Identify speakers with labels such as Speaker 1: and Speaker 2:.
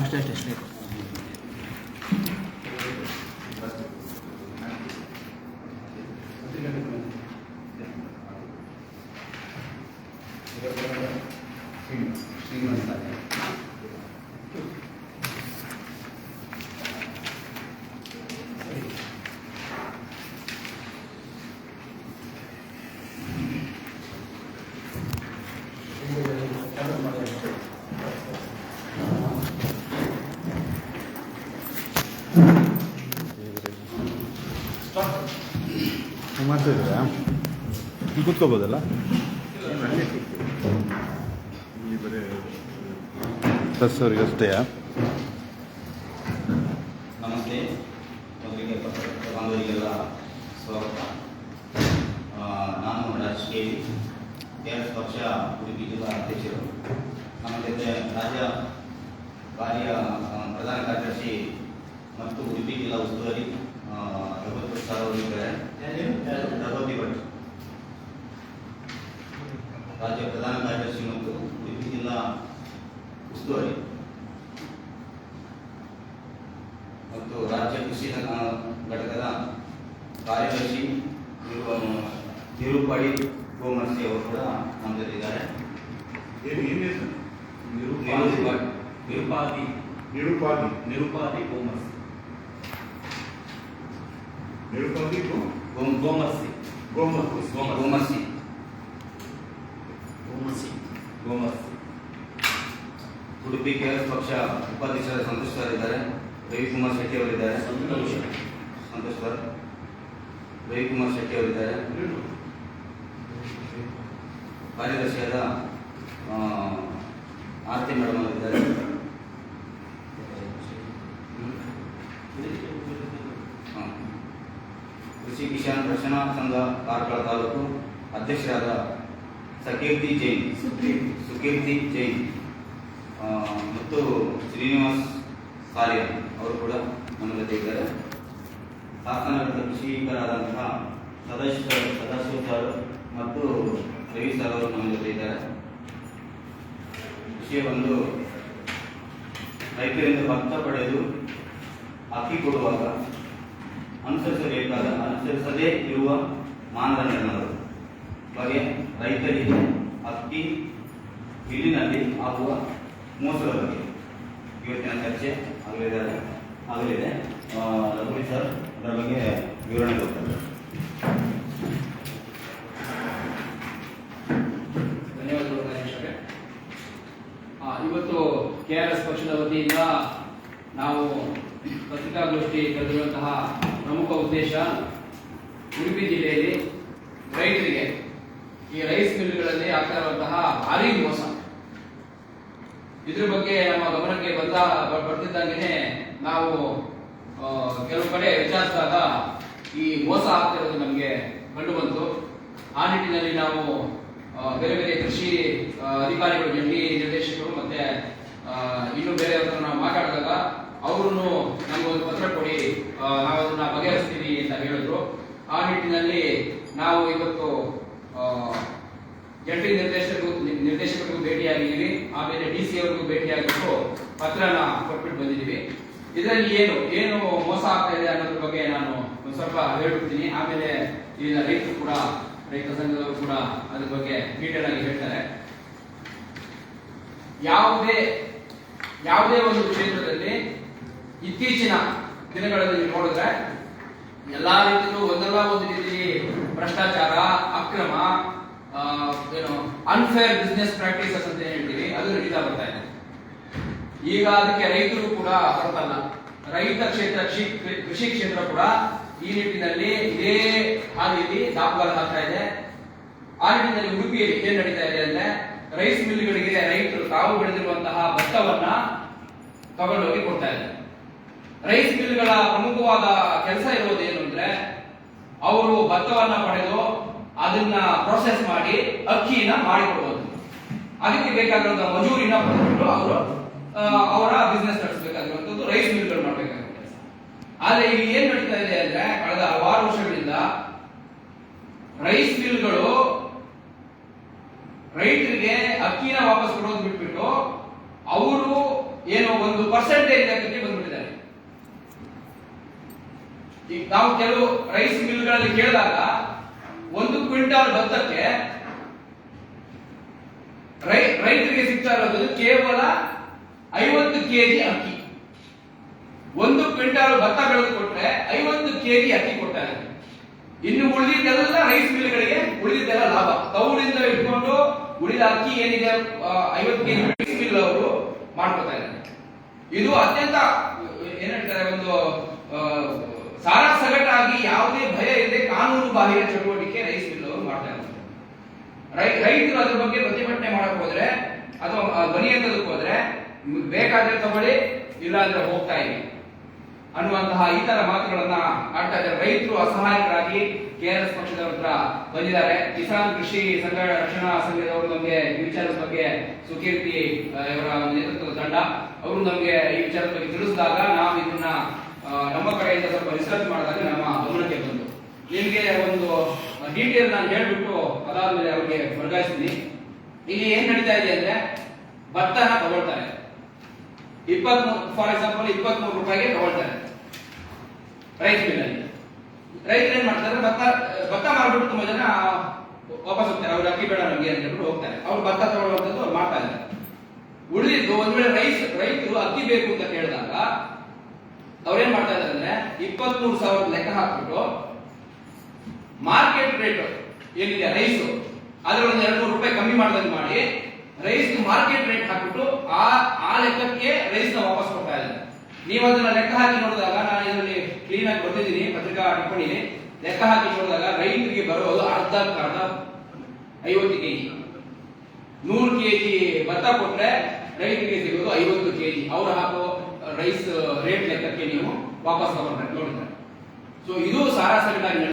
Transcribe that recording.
Speaker 1: ಅಷ್ಟೇ ಅಷ್ಟೇ ಅಷ್ಟೇ
Speaker 2: ಮಾಡ್ತಾ ಇದ್ದೀರಾ ನೀವು ಕೂತ್ಕೋಬೋದಲ್ಲ? ಸರ್ ಅವ್ರಿಗೆ ಅಷ್ಟೇ
Speaker 3: ನಮಸ್ತೆ. ಮೊದಲಿಗೆ ಬಾಂಧವರಿಗೆಲ್ಲ ಸ್ವಾಗತ. ನಾನು ರಾಜ್ ಕೆ ಆರ್ ಎಸ್ ಪಕ್ಷ ಉಡುಪಿ ಜಿಲ್ಲಾ ಅಧ್ಯಕ್ಷರು. ನಮ್ಮ ಜೊತೆ ರಾಜ್ಯ ಕಾರ್ಯ ಪ್ರಧಾನ ಕಾರ್ಯದರ್ಶಿ ಮತ್ತು ಉಡುಪಿ ಜಿಲ್ಲಾ ಉಸ್ತುವಾರಿ ಆ, ರಘುಪತಿ ಸರ್ ಅವರು ಇದ್ದಾರೆ ರಘುಪತಿ ಭಟ್ ರಾಜ್ಯ ಪ್ರಧಾನ ಕಾರ್ಯದರ್ಶಿ ಮತ್ತು ಉಡುಪಿ ಜಿಲ್ಲಾ ಉಸ್ತುವಾರಿ ಮತ್ತು ರಾಜ್ಯ ಕೃಷಿ ಘ- ಘಟಕದ ಕಾರ್ಯದರ್ಶಿ ನಿರು- ನಿರೂಪಾಡಿ ಗೋಮರ್ಸಿ ಅವರು ಕೂಡ ನಮ್ಮ ಜೊತೆ ಇದ್ದಾರೆ ನಿರೂಪಾಡಿ ನಿರುಪಾದಿ
Speaker 4: ನಿರುಪಾದಿ
Speaker 3: ನಿರುಪಾದಿ ಗೋಮರ್ಸಿ ಗೋಮ್ ಗೋಮರ್ಸಿ
Speaker 4: ಗೋಮತ್ತು
Speaker 3: ಗೋಮರ್ಸಿ ಗೋಮರ್ಸಿ ಗೋಮರ್ಸಿ ಉಡುಪಿ ಕೆಆರ್ಎಸ್ ಪಕ್ಷ ಉಪಾಧ್ಯಕ್ಷರ ಸಂತೋಷ್ ಸರ್ ಇದ್ದಾರೆ. ರವಿಕುಮಾರ್ ಶೆಟ್ಟಿ ಅವರಿದ್ದಾರೆ ಸಂತೋಷ್ ಸರ್ ರವಿಕುಮಾರ್ ಶೆಟ್ಟಿ ಅವರಿದ್ದಾರೆ ಕಾರ್ಯದರ್ಶಿಯಾದ ಆ, ಆರತಿ ಮೇಡಮ್ ಅವರಿದ್ದಾರೆ ಕೃಷಿ ಕಿಶಾನ್ ರಕ್ಷಣಾ ಸಂಘ ಕಾರ್ಕಳ ತಾಲೂಕು ಅಧ್ಯಕ್ಷರಾದ ಸಕೀರ್ತಿ ಜೈನ್. ಸುಕೀರ್ತಿ. ಜೈನ್. ಮತ್ತು ಶ್ರೀನಿವಾಸ್ ಸಾಲಿಯ ಅವರು ಕೂಡ ನಮ್ಮ ಜೊತೆ ಇದ್ದಾರೆ. ಹಾಸನಗರದ ಕೃಷಿಕರಾದಂತಹ ಸದಾಶಿವ ಸದಾಶಿವ ಸರ್ ಮತ್ತು ರವಿ ಸರ್ ಅವರು ನಮ್ಮ ಜೊತೆ ಇದ್ದಾರೆ. ಕೃಷಿಯ ಒಂದು ರೈತರಿಂದ ಭತ್ತ ಪಡೆದು ಅಕ್ಕಿ ಕೊಡುವಾಗ ಅನುಸರಿಸಬೇಕಾದ ಅನುಸರಿಸದೇ ಇರುವ ಮಾನದಂಡಗಳು. ಬಗ್ಗೆ ರೈತರಿಗೆ ಅಕ್ಕಿ, ಬಿಲ್ಲಿನಲ್ಲಿ ಆಗುವ ಮೋಸದ ಬಗ್ಗೆ ಇವತ್ತಿನ ಚರ್ಚೆ ಆಗಲಿದೆ. ಆಗಲಿದೆ. ರಘುವಿ ಸರ್, ಅದರ ಬಗ್ಗೆ ವಿವರಣೆ ಕೊಡ್ತಾರೆ.
Speaker 1: ಧನ್ಯವಾದಗಳು ಇವತ್ತು ಕೆ ಆರ್ ಎಸ್ ಪಕ್ಷದ ವತಿಯಿಂದ ನಾವು ಪತ್ರಿಕಾಗೋಷ್ಠಿ ಕರೆದಿರುವಂತಹ ಪ್ರಮುಖ ಉದ್ದೇಶ ಉಡುಪಿ ಜಿಲ್ಲೆಯಲ್ಲಿ ರೈತರಿಗೆ ಈ ರೈಸ್ ಮಿಲ್ಗಳಲ್ಲಿ ಆಗ್ತಾ ಇರುವಂತಹ ಭಾರಿ ಮೋಸ. ಇದ್ರ ಬಗ್ಗೆ ನಮ್ಮ ಗಮನಕ್ಕೆ ಬಂದ ಬರ್ತಿದ್ದಂಗೆನೆ ನಾವು ಕೆಲವು ಕಡೆ ವಿಚಾರಿಸಿದಾಗ ಈ ಮೋಸ ಆಗ್ತಿರೋದು ನಮಗೆ ಕಂಡು ಬಂತು. ಆ ನಿಟ್ಟಿನಲ್ಲಿ ನಾವು ಬೇರೆ ಬೇರೆ ಕೃಷಿ ಅಧಿಕಾರಿಗಳು ಜಂಟಿ ನಿರ್ದೇಶಕರು ಮತ್ತೆ ಇನ್ನು ಬೇರೆ ಹತ್ರ ನಾವು ಮಾತಾಡಿದಾಗ ಅವರು ನಮಗೊಂದು ಪತ್ರ ಕೊಡಿ. ನಾವು ಅದನ್ನ ಬಗೆಹರಿಸ್ತೀವಿ ಅಂತ ಹೇಳಿದ್ರು. ಆ ನಿಟ್ಟಿನಲ್ಲಿ ನಾವು ಇವತ್ತು ಜಂಟಿ ನಿರ್ದೇಶಕರು, ನಿರ್ದೇಶಕರಿಗೂ ಭೇಟಿಯಾಗಿದ್ದೀವಿ. ಆಮೇಲೆ ಡಿ ಸಿ ಅವರಿಗೂ ಭೇಟಿಯಾಗಿದ್ದು ಪತ್ರನ ಕೊಟ್ಬಿಟ್ಟು ಬಂದಿದ್ದೀವಿ. ಇದರಲ್ಲಿ ಏನು ಏನು ಮೋಸ ಆಗ್ತಾ ಇದೆ ಅನ್ನೋದ್ರ ಬಗ್ಗೆ ನಾನು ಸ್ವಲ್ಪ ಹೇಳ್ಬಿಡ್ತೀನಿ. ಆಮೇಲೆ ಇಲ್ಲಿನ ರೈತರು ಕೂಡ, ರೈತ ಸಂಘದವರು ಕೂಡ ಅದ್ರ ಬಗ್ಗೆ ಡೀಟೇಲ್ ಆಗಿ ಹೇಳ್ತಾರೆ. ಯಾವುದೇ ಯಾವುದೇ ಒಂದು ಕ್ಷೇತ್ರದಲ್ಲಿ ಇತ್ತೀಚಿನ ದಿನಗಳಲ್ಲಿ ನೋಡಿದ್ರೆ ಎಲ್ಲಾ ರೀತಿಯಲ್ಲೂ ಒಂದಲ್ಲ ಒಂದು ರೀತಿ ಭ್ರಷ್ಟಾಚಾರ, ಅಕ್ರಮ ಏನು ಅನ್ಫೇರ್ ಬಿಸ್ನೆಸ್ ಪ್ರಾಕ್ಟೀಸಸ್ ಅಂತ ಏನ್ ಹೇಳ್ತೀವಿ, ಅದು ನಡೀತಾ ಬರ್ತಾ ಇದೆ. ಈಗ ಅದಕ್ಕೆ ರೈತರು ಕೂಡ ಹೊರತಲ್ಲ ರೈತ ಕ್ಷೇತ್ರ, ಕೃಷಿ ಕೃಷಿ ಕ್ಷೇತ್ರ ಕೂಡ ಈ ನಿಟ್ಟಿನಲ್ಲಿ ಇದೇ ಹಾದಿಯಲ್ಲಿ ದಾಪುಗಾಲ ಹಾಕ್ತಾ ಇದೆ. ಆ ನಿಟ್ಟಿನಲ್ಲಿ ಉಡುಪಿಯಲ್ಲಿ ಏನ್ ನಡೀತಾ ಇದೆ ಅಂದ್ರೆ ರೈಸ್ ಮಿಲ್ಗಳಿಗೆ ರೈತರು ತಾವು ಬೆಳೆದಿರುವಂತಹ ಭತ್ತವನ್ನ ತಗೊಂಡೋಗಿ ಕೊಡ್ತಾ ಇದ್ದಾರೆ. ರೈಸ್ ಮಿಲ್ಗಳ ಪ್ರಮುಖವಾದ ಕೆಲಸ ಇರೋದೇನು ಅಂದ್ರೆ ಅವರು ಭತ್ತವನ್ನ ಪಡೆದು ಅದನ್ನ ಪ್ರೊಸೆಸ್ ಮಾಡಿ ಅಕ್ಕಿಯನ್ನ ಮಾಡಿಕೊಡೋದು. ಅದಕ್ಕೆ ಬೇಕಾಗಿರುವಂತಹ ಮಜೂರಿನ ಪಡೆದುಕೊಂಡು ಅವರು ಅವರ ಬಿಸ್ನೆಸ್ ನಡೆಸಬೇಕಾಗಿರುವಂತದ್ದು ರೈಸ್ ಮಿಲ್ಗಳು ಮಾಡಬೇಕಾಗಿರೋ ಕೆಲಸ. ಆದ್ರೆ ಇಲ್ಲಿ ಏನ್ ನಡೀತಾ ಇದೆ ಅಂದ್ರೆ ಕಳೆದ ಹಲವಾರು ವರ್ಷಗಳಿಂದ ರೈಸ್ ಮಿಲ್ಗಳು ರೈತರಿಗೆ ಅಕ್ಕಿನ ವಾಪಸ್ ಕೊಡೋದು ಬಿಟ್ಬಿಟ್ಟು ಅವರು ಏನೋ ಒಂದು ಪರ್ಸೆಂಟೇಜ್ ಲೆಕ್ಕಕ್ಕೆ ಈಗ ನಾವು ಕೆಲವು ರೈಸ್ ಮಿಲ್ಗಳಲ್ಲಿ ಕೇಳಿದಾಗ ಒಂದು ಕ್ವಿಂಟಾಲ್ ಭತ್ತಕ್ಕೆ ರೈತರಿಗೆ ಸಿಗ್ತಾ ಇರೋದು ಕೇವಲ ಐವತ್ತು ಕೆಜಿ ಅಕ್ಕಿ. ಒಂದು ಕ್ವಿಂಟಾಲ್ ಭತ್ತ ಬೆಳೆದು ಕೊಟ್ಟರೆ ಐವತ್ತು ಕೆಜಿ ಅಕ್ಕಿ ಕೊಟ್ಟಾರೆ ಇನ್ನು ಉಳಿದಿದ್ದೆಲ್ಲ ರೈಸ್ ಮಿಲ್ಗಳಿಗೆ ಉಳಿದಿದ್ದೆಲ್ಲ ಲಾಭ. ತೌಳಿಂದ ಇಟ್ಕೊಂಡು ಉಳಿದ ಅಕ್ಕಿ ಏನಿದೆ ಐವತ್ತು ಕೆಜಿ ರೈಸ್ ಮಿಲ್ ಅವರು ಮಾಡ್ಕೊತಾ ಇದ್ದಾರೆ. ಇದು ಅತ್ಯಂತ, ಏನ್ ಹೇಳ್ತಾರೆ, ಒಂದು ಆ, ಸಾರಾ ಸಗಟಾಗಿ ಯಾವುದೇ ಭಯ ಇಲ್ಲದೆ ಕಾನೂನು ಬಾಹಿರ ಚಟುವಟಿಕೆ ರೈಸ್ ಮಿಲ್ ಅವರು ಮಾಡ್ತಾ ಇರ್ತಾರೆ ರೈತರು ಅದ್ರ ಬಗ್ಗೆ ಪ್ರತಿಭಟನೆ ಮಾಡಕ್ ಹೋದ್ರೆ ಅಥವಾ ಧ್ವನಿ ಎತ್ತದಕ್ಕೆ ಹೋದ್ರೆ ಬೇಕಾದ್ರೆ ತಗೊಳ್ಳಿ ಇಲ್ಲ ಅಂದ್ರೆ ಹೋಗ್ತಾ ಇರಿ. ಅನ್ನುವಂತಹ ಇತರ ತರ ಮಾತುಗಳನ್ನ ಆಡ್ತಾ ಇದ್ದಾರೆ. ರೈತರು ಅಸಹಾಯಕರಾಗಿ ಕೆಆರ್ಎಸ್ ಪಕ್ಷದ ಹತ್ರ ಬಂದಿದ್ದಾರೆ. ಕಿಸಾನ್ ಕೃಷಿ ಸಂಘ ರಕ್ಷಣಾ ಸಂಘದವರು ನಮಗೆ ಈ ವಿಚಾರದ ಬಗ್ಗೆ ಸುಕೀರ್ತಿ ಇವರ ನೇತೃತ್ವದ ತಂಡ ಅವರು ನಮಗೆ ಈ ವಿಚಾರದ ಬಗ್ಗೆ ತಿಳಿಸಿದಾಗ ನಾವು ಇದನ್ನ ನಮ್ಮ ಕಡೆಯಿಂದ ಸ್ವಲ್ಪ ರಿಸರ್ಚ್ ಮಾಡಿದಾಗ ನಮ್ಮ ಗಮನಕ್ಕೆ ಬಂತು. ನಿಮಗೆ ಒಂದು ಡೀಟೇಲ್ ನಾನು ಹೇಳ್ಬಿಟ್ಟು ಅದಾದ್ಮೇಲೆ ಅವ್ರಿಗೆ ವರ್ಗಾಯಿಸ್ತೀನಿ. ಇಲ್ಲಿ ಏನ್ ನಡೀತಾ ಇದೆ ಅಂದ್ರೆ ಭತ್ತನ ತಗೊಳ್ತಾರೆ. ಇಪ್ಪತ್ಮೂರು ಫಾರ್ ಎಕ್ಸಾಂಪಲ್ ಇಪ್ಪತ್ಮೂರು ರೂಪಾಯಿಗೆ ತಗೊಳ್ತಾರೆ. ರೈಸ್ ಮಿಲ್ಲಲ್ಲಿ ರೈತರು ಏನ್ ಮಾಡ್ತಾರೆ, ಭತ್ತ ಭತ್ತ ಮಾರ್ಬಿಟ್ಟು ತುಂಬಾ ಜನ ವಾಪಸ್ ಹೋಗ್ತಾರೆ. ಅವ್ರು ಅಕ್ಕಿ ಬೇಡ ನಮಗೆ ಅಂತ ಹೇಳ್ಬಿಟ್ಟು ಹೋಗ್ತಾರೆ. ಅವ್ರು ಭತ್ತ ತಗೊಳ್ಳುವಂಥದ್ದು ಅವ್ರು ಮಾಡ್ತಾ ಇದ್ದಾರೆ. ಉಳಿದಿದ್ದು ಒಂದ್ ವೇಳೆ ರೈಸ್, ರೈತರು ಅಕ್ಕಿ ಬೇಕು ಅಂತ ಕೇಳಿದಾಗ ಅವ್ರೇನ್ ಮಾಡ್ತಾ ಇದ್ದಾರೆ ಅಂದ್ರೆ ಇಪ್ಪತ್ತ್ ಮೂರು ಸಾವಿರ ಲೆಕ್ಕ ಹಾಕ್ಬಿಟ್ಟು ಮಾರ್ಕೆಟ್ ರೇಟ್ ಏನಿದೆ, ರೈಸ್ ಅದ್ರೊಂದು ಎರಡು ನೂರು ರೂಪಾಯಿ ಕಮ್ಮಿ ಮಾಡ್ದಂಗೆ ಮಾಡಿ ರೈಸ್ ಮಾರ್ಕೆಟ್ ರೇಟ್ ಹಾಕ್ಬಿಟ್ಟು ಆ ಆ ಲೆಕ್ಕಕ್ಕೆ ರೈಸ್ನ ವಾಪಸ್ ಕೊಡ್ತಾ ಇದ್ದಾರೆ. ನೀವು ಅದನ್ನ ಲೆಕ್ಕ ಹಾಕಿ ನೋಡಿದಾಗ, ನಾನು ಇದರಲ್ಲಿ ಕ್ಲೀನ್ ಆಗಿ ಬರ್ತಿದ್ದೀನಿ ಪತ್ರಿಕಾ ಟಿಪ್ಪಣಿ ಲೆಕ್ಕ ಹಾಕಿ ನೋಡಿದಾಗ ರೈತರಿಗೆ ಬರೋದು ಅರ್ಧ ಅರ್ಧ ಐವತ್ತು ಕೆಜಿ ನೂರು ಕೆಜಿ ಭತ್ತ ಕೊಟ್ರೆ ರೈತರಿಗೆ ಸಿಗೋದು ಐವತ್ತು ಕೆಜಿ ಅವ್ರು ಹಾಕೋ ರೈಸ್ ರೇಟ್ ಲೆಕ್ಕಕ್ಕೆ ನೀವು ವಾಪಸ್ ತಗೊಂಡ್ರೆ ನೋಡಿದ್ರೆ. ಸೊ ಇದು ಸಾರಾಸರಿಯಾಗಿ